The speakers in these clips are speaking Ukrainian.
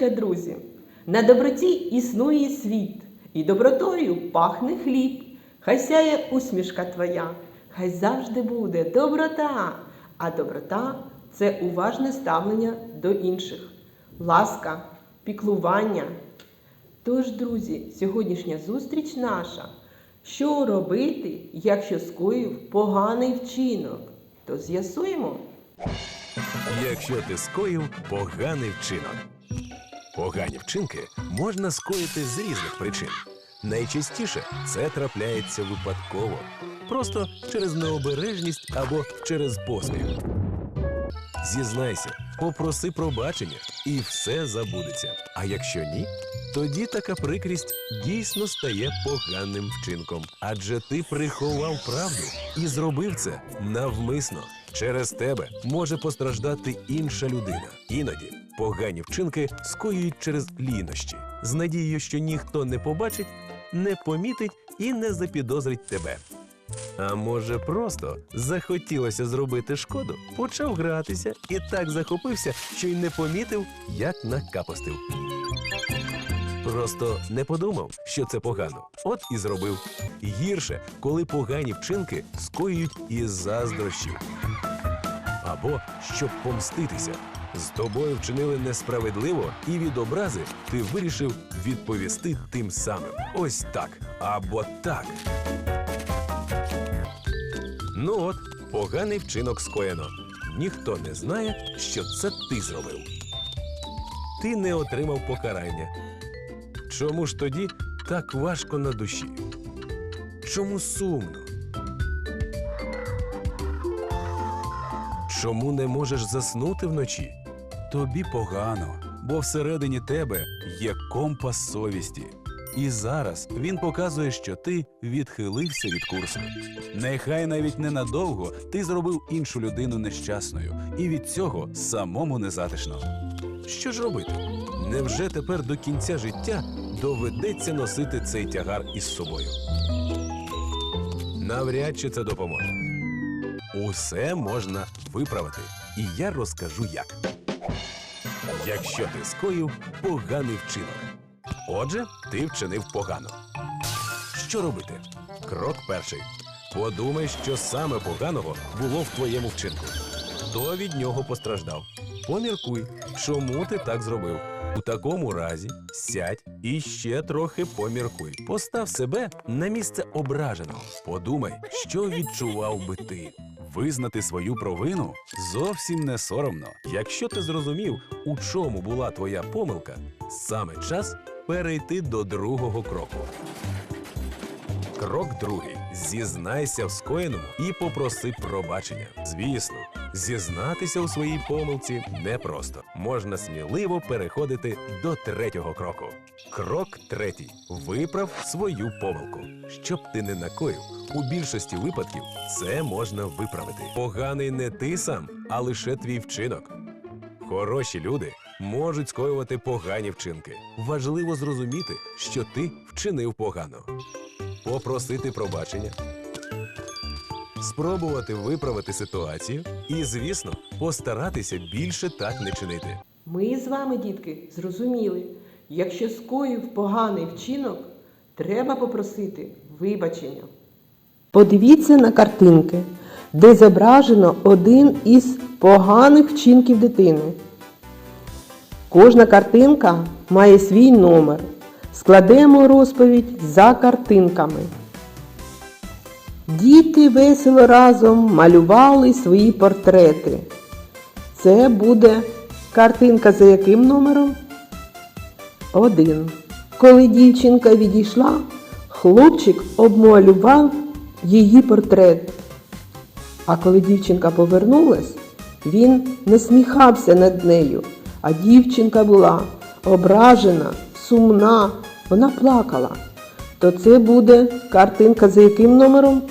Добро друзі! На доброті існує світ, і добротою пахне хліб. Хай сяє усмішка твоя, хай завжди буде доброта. А доброта це уважне ставлення до інших, ласка, піклування. Тож, друзі, сьогоднішня зустріч наша. Що робити, якщо скоїв поганий вчинок? То з'ясуємо. Якщо ти скоїв поганий вчинок. Погані вчинки можна скоїти з різних причин. Найчастіше це трапляється випадково, просто через необережність або через поспіх. Зізнайся, попроси пробачення, і все забудеться. А якщо ні, тоді така прикрість дійсно стає поганим вчинком, адже ти приховав правду і зробив це навмисно. Через тебе може постраждати інша людина. Іноді погані вчинки скоюють через лінощі, з надією, що ніхто не побачить, не помітить і не запідозрить тебе. А може, просто захотілося зробити шкоду, почав гратися і так захопився, що й не помітив, як накапостив. Просто не подумав, що це погано, от і зробив. Гірше, коли погані вчинки скоюють із заздрощів. Або щоб помститися. З тобою вчинили несправедливо, і від образи ти вирішив відповісти тим самим. Ось так або так. Ну от, поганий вчинок скоєно. Ніхто не знає, що це ти зробив. Ти не отримав покарання. Чому ж тоді так важко на душі? Чому сумно? Чому не можеш заснути вночі? Тобі погано, бо всередині тебе є компас совісті. І зараз він показує, що ти відхилився від курсу. Нехай навіть ненадовго ти зробив іншу людину нещасною, і від цього самому незатишно. Що ж робити? Невже тепер до кінця життя доведеться носити цей тягар із собою? Навряд чи це допоможе. Усе можна виправити, і я розкажу як. Якщо ти скоїв поганий вчинок. Отже, ти вчинив погано. Що робити? Крок перший. Подумай, що саме поганого було в твоєму вчинку. Хто від нього постраждав? Поміркуй, чому ти так зробив. У такому разі сядь і ще трохи поміркуй. Постав себе на місце ображеного. Подумай, що відчував би ти. Визнати свою провину зовсім не соромно. Якщо ти зрозумів, у чому була твоя помилка, саме час перейти до другого кроку. Крок другий. Зізнайся в скоєному і попроси пробачення. Звісно, зізнатися у своїй помилці непросто. Можна сміливо переходити до третього кроку. Крок третій. Виправ свою помилку. Щоб ти не накоїв, у більшості випадків це можна виправити. Поганий не ти сам, а лише твій вчинок. Хороші люди можуть скоювати погані вчинки. Важливо зрозуміти, що ти вчинив погано. Попросити пробачення, спробувати виправити ситуацію і, звісно, постаратися більше так не чинити. Ми з вами, дітки, зрозуміли, якщо скоїв поганий вчинок, треба попросити вибачення. Подивіться на картинки, де зображено один із поганих вчинків дитини. Кожна картинка має свій номер. Складемо розповідь за картинками. Діти весело разом малювали свої портрети. Це буде картинка за яким номером? Один. Коли дівчинка відійшла, хлопчик обмалював її портрет. А коли дівчинка повернулась, Він насміхався над нею, а дівчинка була ображена, сумна, вона плакала. То це буде картинка за яким номером?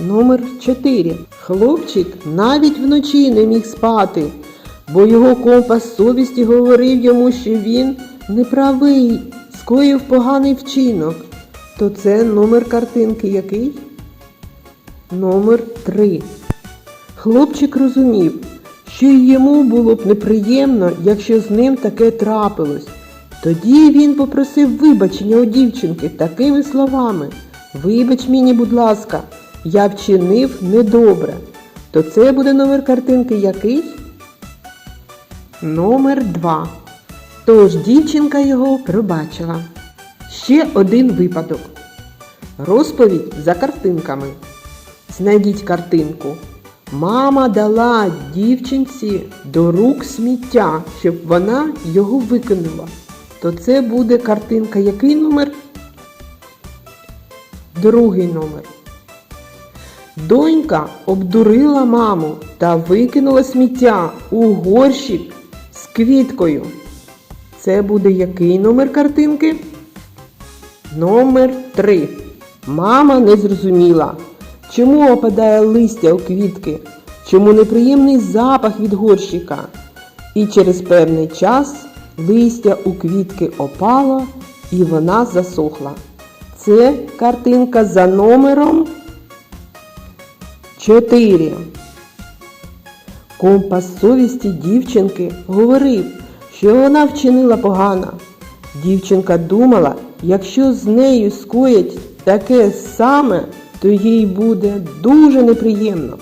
Номер 4. Хлопчик навіть вночі не міг спати, бо його компас совісті говорив йому, що він неправий, скоїв поганий вчинок. То це номер картинки який? Номер 3. Хлопчик розумів, що й йому було б неприємно, якщо з ним таке трапилось. Тоді він попросив вибачення у дівчинки такими словами. Вибач мені, будь ласка, я вчинив недобре. То це буде номер картинки який? Номер 2. Тож дівчинка його пробачила. Ще один випадок. Розповідь за картинками. Знайдіть картинку. Мама дала дівчинці до рук сміття, щоб вона його викинула. То це буде картинка який номер? Другий номер. Донька обдурила маму та викинула сміття у горщик з квіткою. Це буде який номер картинки? Номер 3. Мама не зрозуміла, чому опадає листя у квітки, чому неприємний запах від горщика. І через певний час листя у квітки опало і вона засохла. Це картинка за номером 4. Компас совісті дівчинки говорив, що вона вчинила погано. Дівчинка думала, якщо з нею скоять таке саме, то їй буде дуже неприємно.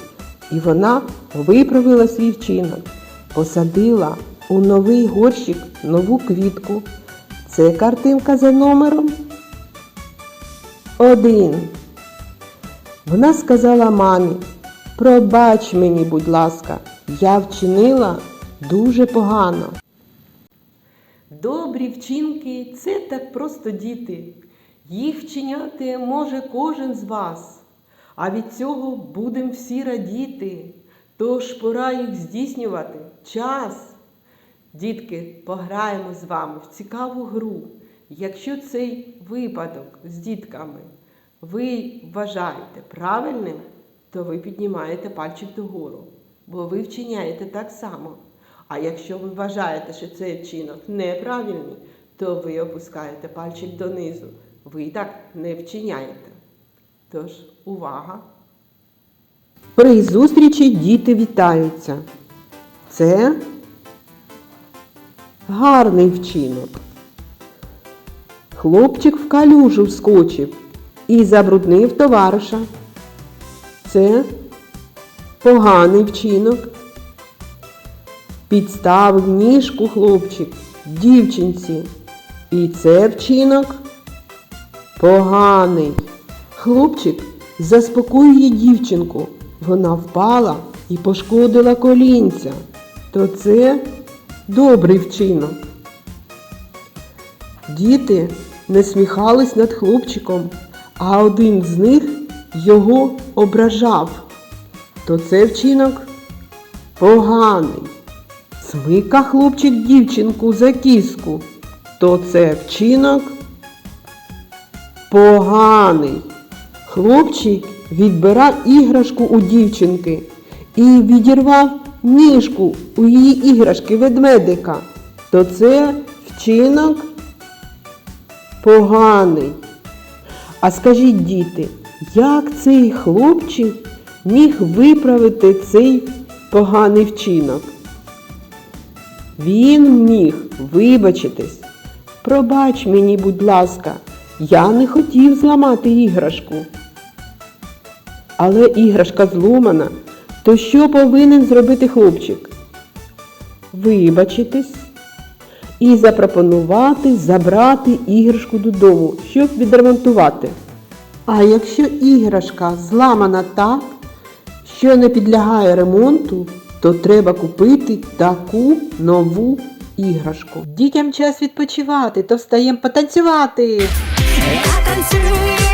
І вона виправила свій вчинок, посадила у новий горщик нову квітку. Це картинка за номером 1. Вона сказала мамі, пробач мені, будь ласка, я вчинила дуже погано. Добрі вчинки це так просто діти. Їх вчиняти може кожен з вас, а від цього будемо всі радіти. Тож пора їх здійснювати. Час. Дітки, пограємо з вами в цікаву гру. Якщо цей випадок з дітками ви вважаєте правильним, то ви піднімаєте пальчик догору, бо ви вчиняєте так само. А якщо ви вважаєте, що цей вчинок неправильний, то ви опускаєте пальчик донизу. Ви так не вчиняєте. Тож, увага! При зустрічі діти вітаються. Це гарний вчинок. Хлопчик в калюжу вскочив і забруднив товариша. Це поганий вчинок. Підставив ніжку хлопчик дівчинці. І це вчинок поганий. Хлопчик заспокоює дівчинку. Вона впала і пошкодила колінця. То це добрий вчинок. Діти не сміхались над хлопчиком, а один з них його ображав. То це вчинок поганий. Смика хлопчик дівчинку за кіску, то це вчинок поганий. Хлопчик відбирав іграшку у дівчинки і відірвав ніжку у її іграшки ведмедика, то це вчинок поганий. А скажіть, діти, як цей хлопчик міг виправити цей поганий вчинок? Він міг вибачитись. Пробач мені, будь ласка, я не хотів зламати іграшку. Але іграшка зломана, то що повинен зробити хлопчик? Вибачитись і запропонувати забрати іграшку додому, щоб відремонтувати. А якщо іграшка зламана так, що не підлягає ремонту, то треба купити таку нову іграшку. Дітям час відпочивати, то встаємо потанцювати. Я танцюю,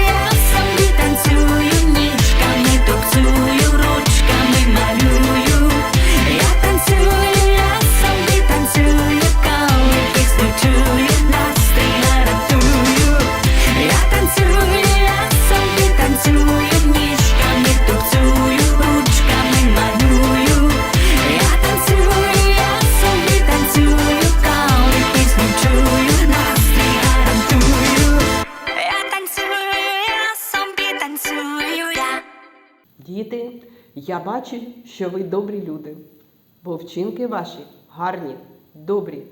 я бачу, що ви добрі люди, бо вчинки ваші гарні, добрі.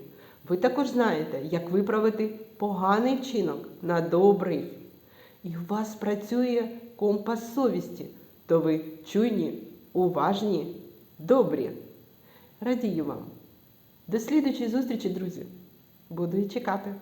Ви також знаєте, як виправити поганий вчинок на добрий. І у вас працює компас совісті, то ви чуйні, уважні, добрі. Радію вам. До слідучої зустрічі, друзі. Буду і чекати.